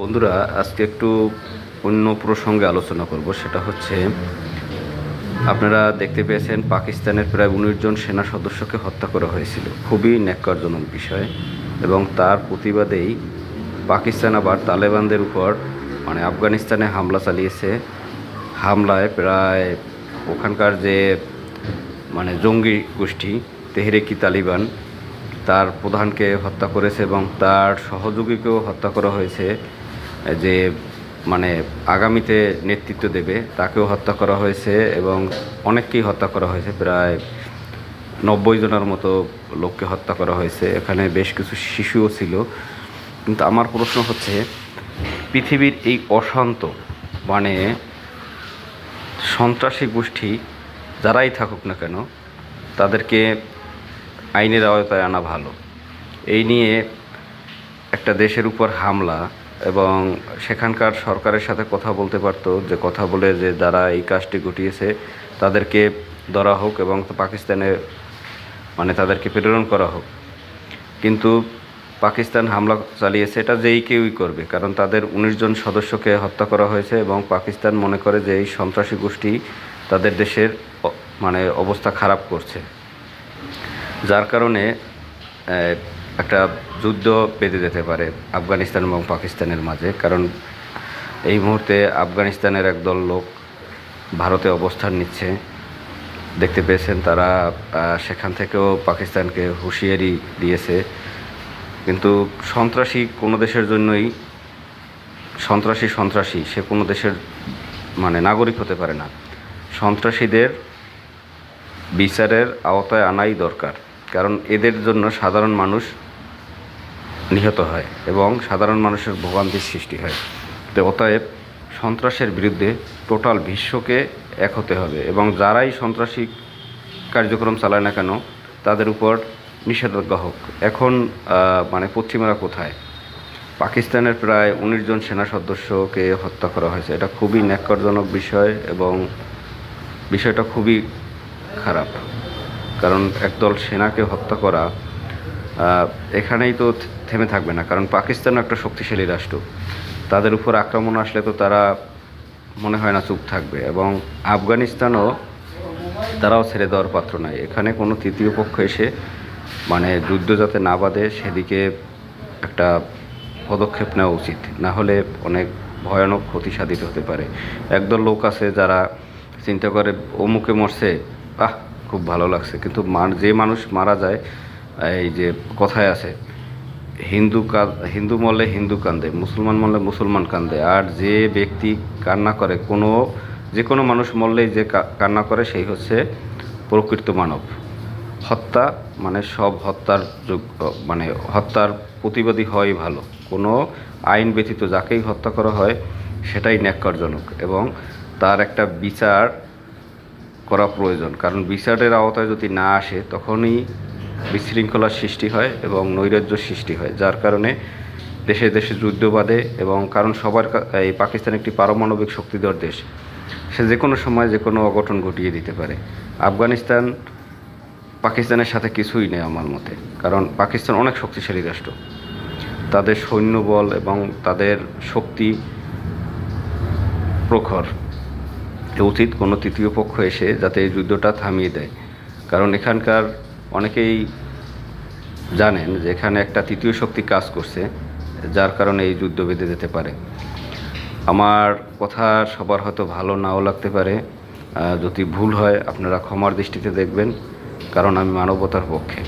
বন্ধুরা, আজকে একটু অন্য প্রসঙ্গে আলোচনা করব। সেটা হচ্ছে, আপনারা দেখতে পেয়েছেন পাকিস্তানের প্রায় উনিশ জন সেনা সদস্যকে হত্যা করা হয়েছিল। খুবই ন্যাক্কারজনক বিষয় এবং তার প্রতিবাদেই পাকিস্তান আবার তালেবানদের উপর মানে আফগানিস্তানে হামলা চালিয়েছে। হামলায় প্রায় ওখানকার যে মানে জঙ্গি গোষ্ঠী, তেহরেকি তালিবান, তার প্রধানকে হত্যা করেছে এবং তার সহযোগীকেও হত্যা করা হয়েছে। যে মানে আগামীতে নেতৃত্ব দেবে, তাকেও হত্যা করা হয়েছে এবং অনেককেই হত্যা করা হয়েছে। প্রায় নব্বই জনের মতো লোককে হত্যা করা হয়েছে। এখানে বেশ কিছু শিশুও ছিল। কিন্তু আমার প্রশ্ন হচ্ছে, পৃথিবীর এই অশান্ত মানে সন্ত্রাসী গোষ্ঠী যারাই থাকুক না কেন, তাদেরকে আইনের আওতায় আনা ভালো। এই নিয়ে একটা দেশের উপর হামলা এবং সেখানকার সরকারের সাথে কথা বলতে পারতো, যে কথা বলে যে যারা এই কাজটি ঘটিয়েছে, তাদেরকে ধরা হোক এবং পাকিস্তানে মানে তাদেরকে প্রেরণ করা হোক। কিন্তু পাকিস্তান হামলা চালিয়েছে, এটা যেই কেউই করবে, কারণ তাদের উনিশ জন সদস্যকে হত্যা করা হয়েছে এবং পাকিস্তান মনে করে যে এই সন্ত্রাসী গোষ্ঠী তাদের দেশের মানে অবস্থা খারাপ করছে। যার কারণে একটা যুদ্ধ বেঁধে যেতে পারে আফগানিস্তান এবং পাকিস্তানের মাঝে, কারণ এই মুহূর্তে আফগানিস্তানের একদল লোক ভারতে অবস্থান নিচ্ছে। দেখতে পেয়েছেন তারা সেখান থেকেও পাকিস্তানকে হুঁশিয়ারি দিয়েছে। কিন্তু সন্ত্রাসী কোনো দেশের জন্যই, সন্ত্রাসী সন্ত্রাসী, সে কোনো দেশের মানে নাগরিক হতে পারে না। সন্ত্রাসীদের বিচারের আওতায় আনাই দরকার, কারণ এদের জন্য সাধারণ মানুষ নিহত হয় এবং সাধারণ মানুষের ভোগান্তির সৃষ্টি হয়। তো অতএব সন্ত্রাসের বিরুদ্ধে টোটাল বিশ্বকে এক হতে হবে এবং যারাই সন্ত্রাসী কার্যক্রম চালায় না কেন, তাদের উপর নিষেধাজ্ঞা হোক। এখন মানে পশ্চিমারা কোথায়? পাকিস্তানের প্রায় উনিশ জন সেনা সদস্যকে হত্যা করা হয়েছে। এটা খুবই ন্যাক্কারজনক বিষয় এবং বিষয়টা খুবই খারাপ। কারণ একদল সেনাকে হত্যা করা এখানেই তো থেমে থাকবে না, কারণ পাকিস্তানও একটা শক্তিশালী রাষ্ট্র। তাদের উপর আক্রমণ আসলে তো তারা মনে হয় না চুপ থাকবে। এবং আফগানিস্তানও তারাও ছেড়ে দেওয়ার পাত্র নয় এখানে কোনো তৃতীয় পক্ষ এসে মানে যুদ্ধ যাতে না বাঁধে, সেদিকে একটা পদক্ষেপ নেওয়া উচিত। না হলে অনেক ভয়ানক ক্ষতি সাধিত হতে পারে। একদল লোক আছে যারা চিন্তা করে অমুকে মরছে? আহ খুব ভালো লাগছে। কিন্তু যে মানুষ মারা যায়, এই যে কথায় আছে হিন্দু হিন্দু মরলে হিন্দু কান্দে, মুসলমান মলে মুসলমান কান্দে। আর যে ব্যক্তি কান্না করে, কোনো, যে কোনো মানুষ মরলেই যে কান্না করে, সেই হচ্ছে প্রকৃত মানব। হত্যা মানে সব হত্যার মানে হত্যার প্রতিবাদী হওয়াই ভালো। কোনো আইন ব্যতীত যাকেই হত্যা করা হয়, সেটাই ন্যাক্কারজনক এবং তার একটা বিচার করা প্রয়োজন। কারণ বিচারের আওতায় যদি না আসে, তখনই বিশৃঙ্খলার সৃষ্টি হয় এবং নৈরাজ্য সৃষ্টি হয়, যার কারণে দেশে দেশে যুদ্ধ বাঁধে এবং কারণ সবার এই পাকিস্তান একটি পারমাণবিক শক্তিধর দেশ। সে যে কোনো সময় যে কোনো অঘটন ঘটিয়ে দিতে পারে। আফগানিস্তান পাকিস্তানের সাথে কিছুই নেই আমার মতে, কারণ পাকিস্তান অনেক শক্তিশালী রাষ্ট্র। তাদের সৈন্যবল এবং তাদের শক্তি প্রখর। উচিত কোনো তৃতীয় পক্ষ এসে যাতে এই যুদ্ধটা থামিয়ে দেয়। কারণ এখানকার অনেকেই জানেন যে এখানে একটা তৃতীয় শক্তি কাজ করছে, যার কারণে এই যুদ্ধ বেঁধে যেতে পারে। আমার কথা সবার হয়তো ভালো নাও লাগতে পারে যদি ভুল হয় আপনারা ক্ষমার দৃষ্টিতে দেখবেন, কারণ আমি মানবতার পক্ষে।